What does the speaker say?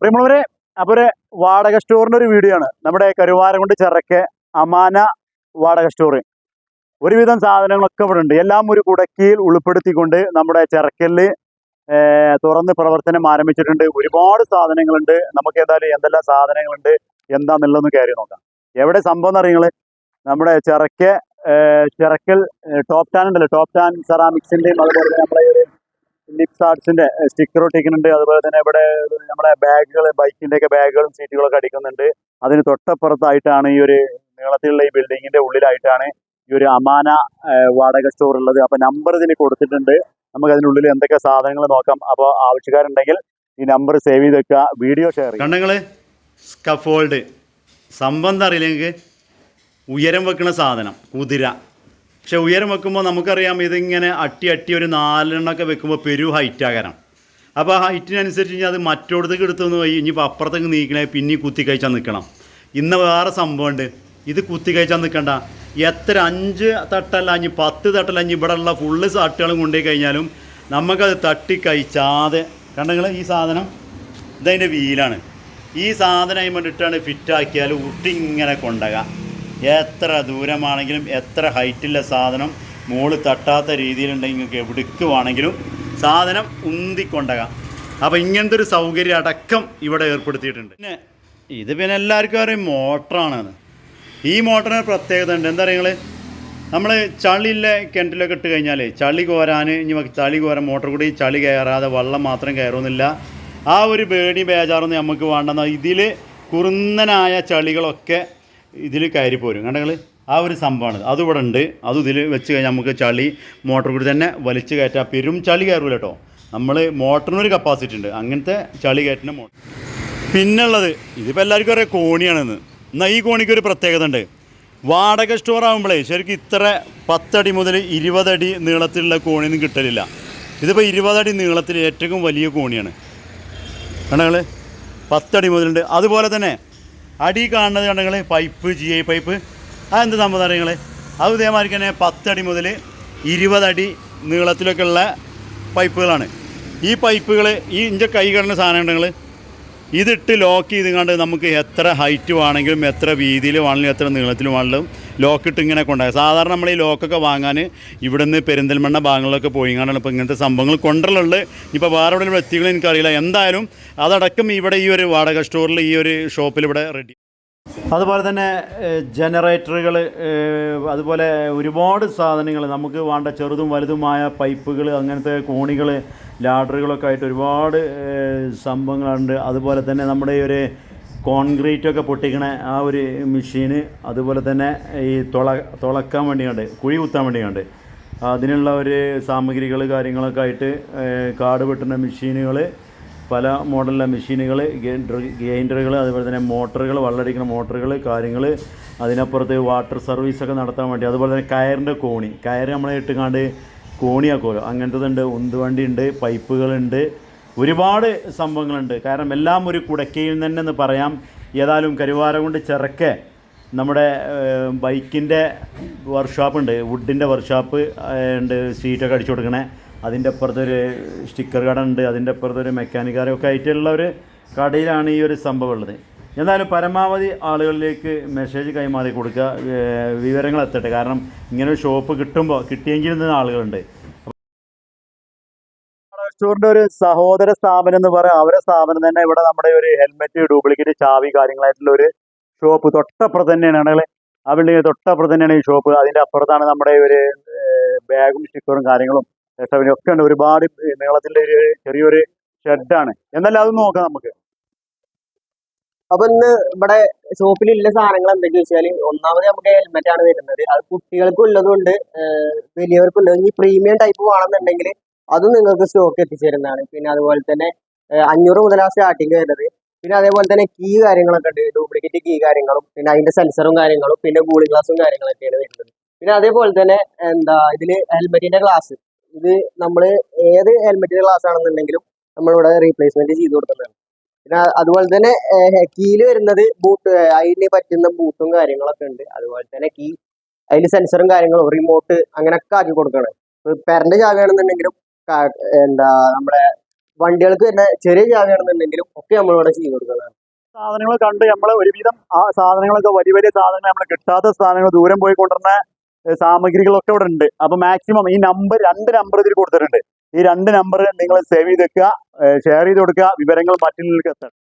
പ്രിയമുള്ളവരെ അപ്പൊ ഒരു വാടക സ്റ്റോറിന്റെ ഒരു വീഡിയോ ആണ്. നമ്മുടെ കരുവാരകുണ്ട് ചിറക്ക് അമാന വാടക സ്റ്റോർ ഒരുവിധം സാധനങ്ങളൊക്കെ ഇവിടെ ഉണ്ട് എല്ലാം ഒരു കുടക്കിയിൽ ഉൾപ്പെടുത്തിക്കൊണ്ട് നമ്മുടെ ചിറക്കലിൽ ഏർ തുറന്ന് പ്രവർത്തനം ആരംഭിച്ചിട്ടുണ്ട്. ഒരുപാട് സാധനങ്ങളുണ്ട്. നമുക്ക് ഏതായാലും എന്തെല്ലാം സാധനങ്ങളുണ്ട് എന്താന്നുള്ളതെന്ന് കയറി നോക്കാം. എവിടെ സംഭവം എന്ന് നമ്മുടെ ചിറക്ക് ചിറക്കൽ ടോപ്പ് ടാൻ ഉണ്ടല്ലോ. ടോപ്പ് ടാൻ സെറാമിക്സിന്റെയും അതുപോലെ ഒരു ലിപ്സ് ആർട്സിന്റെ സ്റ്റിക്കർ ഒട്ടിക്കുന്നുണ്ട്. അതുപോലെ തന്നെ ഇവിടെ നമ്മുടെ ബാഗുകൾ ബൈക്കിന്റെ ഒക്കെ ബാഗുകളും സീറ്റുകളൊക്കെ അടിക്കുന്നുണ്ട്. അതിന് തൊട്ടപ്പുറത്തായിട്ടാണ് ഈ ഒരു നീളത്തിലുള്ള ഈ ബിൽഡിങ്ങിന്റെ ഉള്ളിലായിട്ടാണ് ഈ ഒരു അമാന വാടക സ്റ്റോർ ഉള്ളത്. അപ്പൊ നമ്പർ ഇതിന് കൊടുത്തിട്ടുണ്ട്. നമുക്ക് അതിനുള്ളിൽ എന്തൊക്കെ സാധനങ്ങൾ നോക്കാം. അപ്പോൾ ആവശ്യക്കാരുണ്ടെങ്കിൽ ഈ നമ്പർ സേവ് ചെയ്ത് വെക്കുക. വീഡിയോ ഷെയർ ചെയ്യുക. കണ്ടങ്ങൾ സ്കഫോൾഡ് സംബന്ധം അറിയില്ലെങ്കിൽ ഉയരം വെക്കുന്ന സാധനം. കുതിര. പക്ഷെ ഉയരം വെക്കുമ്പോൾ നമുക്കറിയാം ഇതിങ്ങനെ അട്ടി അട്ടി ഒരു നാലെണ്ണമൊക്കെ വെക്കുമ്പോൾ പെരു ഹൈറ്റ് ആകാരം അപ്പോൾ ആ ഹൈറ്റിനനുസരിച്ച് ഇനി അത് മറ്റോടത്തേക്ക് എടുത്തുനിന്ന് പോയി ഇനിയിപ്പോൾ അപ്പുറത്തേക്ക് നീക്കണേ പിന്നെ കുത്തി കഴിച്ചാൽ നിൽക്കണം ഇന്ന് വേറെ സംഭവമുണ്ട്. ഇത് കുത്തി കഴിച്ചാൽ നിൽക്കണ്ട എത്ര അഞ്ച് തട്ടല്ല അഞ്ഞ് പത്ത് തട്ടല്ല അഞ്ഞ് ഇവിടെ ഉള്ള ഫുള്ള് സാട്ടുകളും കൊണ്ടുപോയി കഴിഞ്ഞാലും നമുക്കത് തട്ടി കഴിച്ചാതെ കണ്ടങ്ങൾ ഈ സാധനം? ഇതതിന്റെ വീലാണ്. ഈ സാധനം അതിന് വേണ്ടിയിട്ടാണ് ഫിറ്റാക്കിയാൽ ഉട്ടിങ്ങനെ കൊണ്ടുപോകാം എത്ര ദൂരമാണെങ്കിലും എത്ര ഹൈറ്റുള്ള സാധനം മുകളിൽ തട്ടാത്ത രീതിയിലുണ്ടെങ്കിൽ നിങ്ങൾക്ക് എവിടേക്ക് വേണമെങ്കിലും സാധനം ഉന്തിക്കൊണ്ടകാം. അപ്പോൾ ഇങ്ങനത്തെ ഒരു സൗകര്യം അടക്കം ഇവിടെ ഏർപ്പെടുത്തിയിട്ടുണ്ട്. പിന്നെ ഇത് പിന്നെ എല്ലാവർക്കും അറിയാം മോട്ടറാണ് ഈ മോട്ടറിന് പ്രത്യേകത ഉണ്ട്. എന്താ പറയുക നമ്മൾ ചളിയിലെ കിണറ്റിലൊക്കെ ഇട്ട് കഴിഞ്ഞാൽ ചളി കോരാൻ ഇനി ചളി കോരാൻ മോട്ടർ കൂടി ചളി കയറാതെ വെള്ളം മാത്രം കയറുന്നില്ല. ആ ഒരു പേടി ബേജാറൊന്നും നമുക്ക് വേണ്ടെന്ന. ഇതിൽ കുറുന്നനായ ചളികളൊക്കെ ഇതിൽ കയറി പോരും. കണ്ടങ്ങൾ ആ ഒരു സംഭവമാണ്. അത് ഇവിടെ ഉണ്ട്. അത് ഇതിൽ വെച്ച് കഴിഞ്ഞാൽ നമുക്ക് ചളി മോട്ടർ കൂടി തന്നെ വലിച്ചു കയറ്റാം. പെരും ചളി കയറൂല കേട്ടോ നമ്മൾ മോട്ടറിനൊരു കപ്പാസിറ്റി ഉണ്ട്. അങ്ങനത്തെ ചളി കയറ്റുന്ന മോട്ടർ പിന്നുള്ളത് ഇതിപ്പോൾ എല്ലാവർക്കും അറിയാം കോണിയാണെന്ന് എന്നാൽ ഈ കോണിക്ക് ഒരു പ്രത്യേകത ഉണ്ട്. വാടക സ്റ്റോർ ആകുമ്പോഴേ ശരിക്കും ഇത്ര പത്തടി മുതൽ ഇരുപതടി നീളത്തിലുള്ള കോണിയൊന്നും കിട്ടലില്ല. ഇതിപ്പോൾ ഇരുപതടി നീളത്തിൽ ഏറ്റവും വലിയ കോണിയാണ്. കണ്ടങ്ങൾ പത്തടി മുതലുണ്ട്. അതുപോലെ തന്നെ അടി കാണുന്നത് കണ്ടെങ്കിൽ പൈപ്പ് ജി ഐ പൈപ്പ് അതെന്ത് സംഭവം അറിയങ്ങൾ അത് ഇതേമാതിരി തന്നെ പത്തടി മുതൽ ഇരുപതടി നീളത്തിലൊക്കെയുള്ള പൈപ്പുകളാണ് ഈ പൈപ്പുകൾ ഈ ഇഞ്ചെ കൈ കിടന്ന സാധനം ഉണ്ടെങ്കിൽ ഇതിട്ട് ലോക്ക് ചെയ്ത് കണ്ട് നമുക്ക് എത്ര ഹൈറ്റ് വേണമെങ്കിലും എത്ര വീതിയിൽ വേണമെങ്കിലും എത്ര നീളത്തിൽ വേണമെങ്കിലും ലോക്കിട്ട് ഇങ്ങനെ കൊണ്ടുപോയി സാധാരണ നമ്മൾ ഈ ലോക്കൊക്കെ വാങ്ങാൻ ഇവിടുന്ന് പെരിന്തൽമണ്ണ ഭാഗങ്ങളിലൊക്കെ പോയി കാണാണ്. ഇപ്പോൾ ഇങ്ങനത്തെ സംഭവങ്ങൾ കൊണ്ടുള്ളത് ഇപ്പോൾ വേറെ എവിടെ വ്യക്തികളും എനിക്കറിയില്ല. എന്തായാലും അതടക്കം ഇവിടെ ഈ ഒരു വാടക സ്റ്റോറിൽ ഈ ഒരു ഷോപ്പിൽ ഇവിടെ റെഡി അതുപോലെ തന്നെ ജനറേറ്ററുകൾ അതുപോലെ ഒരുപാട് സാധനങ്ങൾ നമുക്ക് വേണ്ട ചെറുതും വലുതുമായ പൈപ്പുകൾ അങ്ങനത്തെ കോണികൾ ലാഡറുകളൊക്കെ ആയിട്ട് ഒരുപാട് സംഭവങ്ങളുണ്ട്. അതുപോലെ തന്നെ നമ്മുടെ ഒരു കോൺക്രീറ്റ് ഒക്കെ പൊട്ടിക്കണ ആ ഒരു മെഷീന് അതുപോലെ തന്നെ ഈ തുള തുളക്കാൻ വേണ്ടിയുണ്ട് കുഴി കുത്താൻ വേണ്ടിയുണ്ട് അതിനുള്ള ഒരു സാമഗ്രികൾ കാര്യങ്ങളൊക്കെ ആയിട്ട് കാട് വെട്ടുന്ന മെഷീനുകൾ പല മോഡലിലെ മെഷീനുകൾ ഗ്രൈൻഡറുകൾ അതുപോലെ തന്നെ മോട്ടറുകൾ വെള്ളടിക്കുന്ന മോട്ടറുകൾ കാര്യങ്ങൾ അതിനപ്പുറത്ത് വാട്ടർ സർവീസൊക്കെ നടത്താൻ വേണ്ടി അതുപോലെ തന്നെ കയറിന്റെ കോണി. കയർ നമ്മളെ ഇട്ടുകാണ്ട് കോണിയാക്കുമല്ലോ അങ്ങനത്തതുണ്ട് ഉന്തുവണ്ടി ഉണ്ട് പൈപ്പുകളുണ്ട് ഒരുപാട് സംഭവങ്ങളുണ്ട്. കാരണം എല്ലാം ഒരു കുടക്കയിൽ തന്നെ എന്ന് പറയാം. ഏതായാലും കരുവാരം കൊണ്ട് ചിറക്കെ നമ്മുടെ ബൈക്കിന്റെ വർക്ക്ഷോപ്പ് ഉണ്ട് വുഡിന്റെ വർക്ക്ഷോപ്പ് ഉണ്ട്. സീറ്റൊക്കെ അടിച്ചു കൊടുക്കണേ. അതിന്റെ അപ്പുറത്തൊരു സ്റ്റിക്കർ കട ഉണ്ട്. അതിന്റെ അപ്പുറത്തൊരു മെക്കാനിക്കാരൊക്കെ ആയിട്ടുള്ള ഒരു കടയിലാണ് ഈ ഒരു സംഭവം ഉള്ളത്. എന്നാലും പരമാവധി ആളുകളിലേക്ക് മെസ്സേജ് കൈമാറി കൊടുക്കുക. വിവരങ്ങൾ എത്തട്ടെ. കാരണം ഇങ്ങനെ ഒരു ഷോപ്പ് കിട്ടുമ്പോൾ കിട്ടിയെങ്കിൽ നിന്ന് ആളുകളുണ്ട്. സ്റ്റോറിന്റെ ഒരു സഹോദര സ്ഥാപനം എന്ന് പറയാം. അവരെ സ്ഥാപനം തന്നെ ഇവിടെ നമ്മുടെ ഒരു ഹെൽമെറ്റ് ഡ്യൂപ്ലിക്കേറ്റ് ചാവി കാര്യങ്ങളായിട്ടുള്ള ഒരു ഷോപ്പ് തൊട്ടപ്പുറത്ത് തന്നെയാണ്. ആണെങ്കിൽ ആ ബിൽഡിംഗ് തൊട്ടപ്പുറത്ത് തന്നെയാണ് ഈ ഷോപ്പ് അതിന്റെ അപ്പുറത്താണ് നമ്മുടെ ഒരു ബാഗും സ്റ്റിക്കറും കാര്യങ്ങളും രക്ഷവിനും ഒക്കെ ഉണ്ട്. ഒരുപാട് നീളത്തിന്റെ ഒരു ചെറിയൊരു ഷെഡാണ് എന്നല്ല അത് നോക്കാം നമുക്ക്. അപ്പൊ ഇന്ന് ഇവിടെ ഷോപ്പിലുള്ള സാധനങ്ങൾ എന്തൊക്കെ വെച്ചാൽ ഒന്നാമത് നമുക്ക് ഹെൽമെറ്റ് ആണ് വരുന്നത്. അത് കുട്ടികൾക്കും ഉള്ളതുകൊണ്ട് വലിയവർക്കും ഉള്ളത് ഇനി പ്രീമിയം ടൈപ്പ് വേണമെന്നുണ്ടെങ്കിൽ അതും നിങ്ങൾക്ക് സ്റ്റോക്ക് എത്തിച്ചേരുന്നതാണ്. പിന്നെ അതുപോലെ തന്നെ അഞ്ഞൂറ് മുതലാണ് സ്റ്റാർട്ടിങ് വരുന്നത്. പിന്നെ അതേപോലെ തന്നെ കീ കാര്യങ്ങളൊക്കെ ഉണ്ട്. ഡ്യൂപ്ലിക്കേറ്റ് കീ കാര്യങ്ങളും പിന്നെ അതിന്റെ സെൻസറും കാര്യങ്ങളും പിന്നെ കൂളിംഗ് ഗ്ലാസും കാര്യങ്ങളൊക്കെയാണ് വരുന്നത്. പിന്നെ അതേപോലെ തന്നെ എന്താ ഇതിൽ ഹെൽമെറ്റിന്റെ ഗ്ലാസ് ഇത് നമ്മൾ ഏത് ഹെൽമെറ്റിന്റെ ഗ്ലാസ് ആണെന്നുണ്ടെങ്കിലും നമ്മളിവിടെ റീപ്ലേസ്മെന്റ് ചെയ്ത് കൊടുക്കുന്നതാണ്. പിന്നെ അതുപോലെ തന്നെ കീയിൽ വരുന്നത് ബൂട്ട് അതിന് പറ്റുന്ന ബൂട്ടും കാര്യങ്ങളൊക്കെ ഉണ്ട്. അതുപോലെ തന്നെ കീ അതിൽ സെൻസറും കാര്യങ്ങളും റിമോട്ട് അങ്ങനെയൊക്കെ ആക്കി കൊടുക്കണം പെരന്റ് ചാവിയാണെന്നുണ്ടെങ്കിലും എന്താ നമ്മുടെ വണ്ടികൾക്ക് തന്നെ ചെറിയ ചാവിയാണെന്നുണ്ടെങ്കിലും ഒക്കെ നമ്മളിവിടെ ചെയ്തു കൊടുക്കുന്നതാണ്. സാധനങ്ങൾ കണ്ട് നമ്മൾ ഒരുവിധം ആ സാധനങ്ങളൊക്കെ വലിയ വലിയ സാധനങ്ങൾ നമ്മൾ കിട്ടാത്ത സാധനങ്ങൾ ദൂരം പോയി കൊണ്ടുവരുന്ന സാമഗ്രികളൊക്കെ ഇവിടെ ഉണ്ട്. അപ്പൊ മാക്സിമം ഈ നമ്പർ രണ്ട് നമ്പർ ഇതിൽ കൊടുത്തിട്ടുണ്ട്. ഈ രണ്ട് നമ്പർ നിങ്ങൾ സേവ് ചെയ്ത് വെക്കുക ഷെയർ ചെയ്ത് കൊടുക്കുക വിവരങ്ങൾ മറ്റുള്ളവർക്ക് എത്തണം.